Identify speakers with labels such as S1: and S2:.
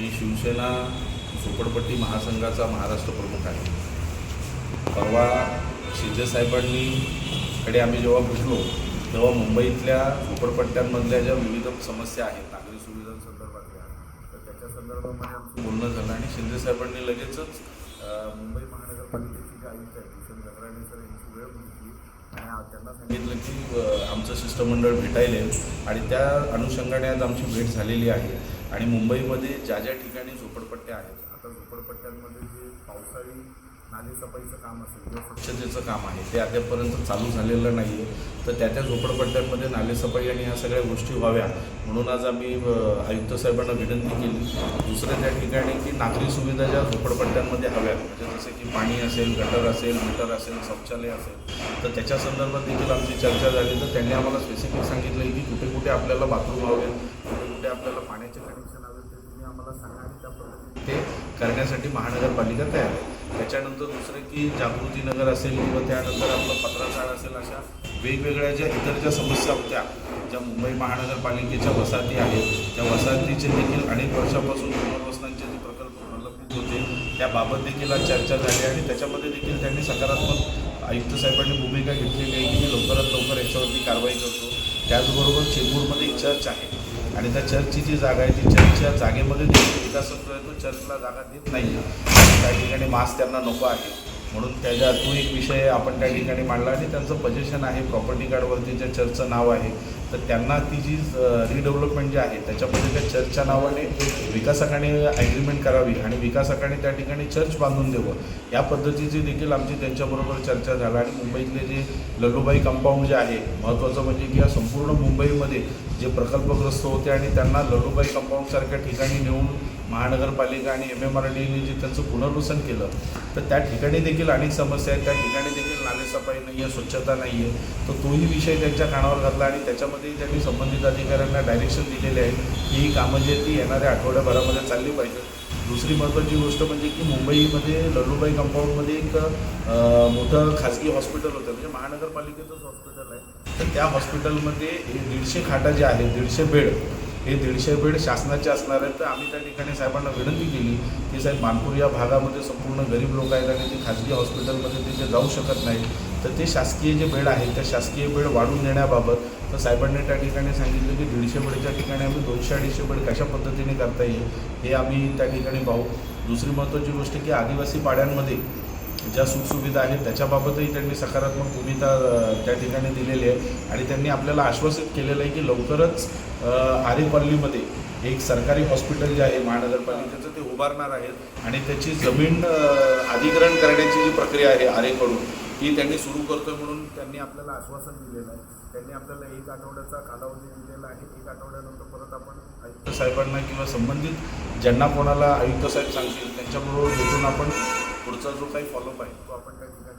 S1: मी शिवसेना झोपडपट्टी महासंघाचा महाराष्ट्र प्रमुख आहे. परवा शिंदेसाहेबांनी कडे आम्ही जेव्हा भेटलो तेव्हा मुंबईतल्या झोपडपट्ट्यांमधल्या ज्या विविध समस्या आहेत नागरी सुविधांसंदर्भातल्या तर त्याच्या संदर्भामध्ये आमचं बोलणं झालं आणि शिंदेसाहेबांनी लगेचच मुंबई महानगरपालिकेची जी आयुक्त आहे किशन गगराणी सर यांची वेळ घेतली आणि त्यांना सांगितलं की आमचं शिष्टमंडळ भेटायला आणि त्या अनुषंगाने आज आमची भेट झालेली आहे. आणि मुंबईमध्ये ज्या ज्या ठिकाणी झोपडपट्ट्या आहेत आता झोपडपट्ट्यांमध्ये जे पावसाळी नालेसफाईचं काम असेल किंवा स्वच्छतेचं काम आहे ते अद्यापपर्यंत चालू झालेलं नाही आहे तर त्या त्या झोपडपट्ट्यांमध्ये नालेसफाई आणि ह्या सगळ्या गोष्टी व्हाव्या म्हणून आज आम्ही आयुक्त साहेबांना विनंती केली. दुसरं त्या ठिकाणी की नागरी सुविधा ज्या झोपडपट्ट्यांमध्ये हव्या म्हणजे जसे की पाणी असेल गटर असेल मीटर असेल शौचालय असेल तर त्याच्या संदर्भात देखील आमची चर्चा झाली. तर त्यांनी आम्हाला स्पेसिफिक सांगितलं की कुठे कुठे आपल्याला बाथरूम हवे कुठे कुठे आपल्याला पाण्याचे कनेक्शन ते सांगा ते करण्यासाठी महानगरपालिका तयार आहे. त्याच्यानंतर दुसरं की जागृती नगर असेल किंवा त्यानंतर आपलं पत्राचाळ असेल अशा वेगवेगळ्या ज्या इतर ज्या समस्या होत्या ज्या मुंबई महानगरपालिकेच्या वसाहती आहेत त्या वसाहतीचे देखील अनेक वर्षापासून पुनर्वसनांचे जे प्रकल्प प्रलंबित होते त्याबाबत देखील आज चर्चा झाली आणि त्याच्यामध्ये देखील त्यांनी सकारात्मक आयुक्त साहेबांनी भूमिका घेतलेली आहे की मी लवकरात लवकर याच्यावरती कारवाई करतो. त्याचबरोबर चेंबूरमध्ये एक चर्च आहे. आणि त्या चर्चची जी जागा आहे ती चर्चच्या जागेमध्ये देखील विकास आहे तो चर्चला जागा देत नाही त्या ठिकाणी मास त्यांना नको आहे. म्हणून त्याच्या तो एक विषय आपण त्या ठिकाणी मांडला आणि त्यांचं पजेशन आहे. प्रॉपर्टी कार्डवरती जे चर्चचं नाव आहे तर त्यांना ती जी रिडेव्हलपमेंट जी आहे त्याच्यामध्ये त्या चर्चच्या नावाने विकासकाने ॲग्रीमेंट करावी आणि विकासकाने त्या ठिकाणी चर्च बांधून द्यावं. या पद्धतीची देखील आमची त्यांच्याबरोबर चर्चा झाला आणि मुंबईतले जे लल्लूबाई कंपाऊंड जे आहे महत्त्वाचं म्हणजे की या संपूर्ण मुंबईमध्ये जे प्रकल्पग्रस्त होते आणि त्यांना लल्लूबाई कंपाऊंडसारख्या ठिकाणी नेऊन महानगरपालिका आणि एम एम आर डीने जे त्यांचं पुनर्वसन केलं तर त्या ठिकाणी देखील अनेक समस्या आहेत. त्या ठिकाणी देखील नालेसफाई नाही आहे स्वच्छता नाही आहे तर तोही विषय त्यांच्या कानावर घातला आणि त्याच्यामध्ये त्यांनी संबंधित अधिकाऱ्यांना डायरेक्शन दिलेले आहे की ही कामं जी आहेत ती येणाऱ्या आठवड्याभरामध्ये चालली पाहिजेत. दुसरी महत्त्वाची गोष्ट म्हणजे की मुंबईमध्ये लल्लूबाई कंपाऊंडमध्ये एक मोठं खाजगी हॉस्पिटल होतं. म्हणजे महानगरपालिकेचंच हॉस्पिटल आहे. तर त्या हॉस्पिटलमध्ये हे दीडशे खाटा जे आहेत दीडशे बेड हे दीडशे बेड शासनाचे असणार आहेत. तर आम्ही त्या ठिकाणी साहेबांना विनंती केली की साहेब मानपूर या भागामध्ये संपूर्ण गरीब लोक आहेत आणि ते खाजगी हॉस्पिटलमध्ये तिथे जाऊ शकत नाही तर ते शासकीय जे बेड आहेत त्या शासकीय बेड वाढवून देण्याबाबत तर साहेबांनी त्या ठिकाणी सांगितलं की दीडशे बेडच्या ठिकाणी आम्ही दोनशे अडीचशे बेड कशा पद्धतीने करता येईल हे आम्ही त्या ठिकाणी पाहू. दुसरी महत्त्वाची गोष्ट की आदिवासी पाड्यांमध्ये ज्या सुखसुविधा आहेत त्याच्याबाबतही त्यांनी सकारात्मक भूमिका त्या ठिकाणी दिलेली आहे. आणि त्यांनी आपल्याला आश्वासित केलेलं आहे की लवकरच आरेपल्लीमध्ये एक सरकारी हॉस्पिटल जे आहे महानगरपालिकेचं ते उभारणार आहेत आणि त्याची जमीन अधिग्रहण करण्याची जी प्रक्रिया आहे आरेकडून ती त्यांनी सुरू करतोय म्हणून त्यांनी आपल्याला आश्वासन दिलेलं आहे. त्यांनी आपल्याला एक आठवड्याचा कालावधी दिलेला आहे. एक आठवड्यानंतर परत आपण आयुक्त साहेबांना किंवा संबंधित ज्यांना कोणाला आयुक्त साहेब सांगतील त्यांच्याबरोबर भेटून आपण पुढचा जो काही फॉलोअप आहे तो आपण त्या ठिकाणी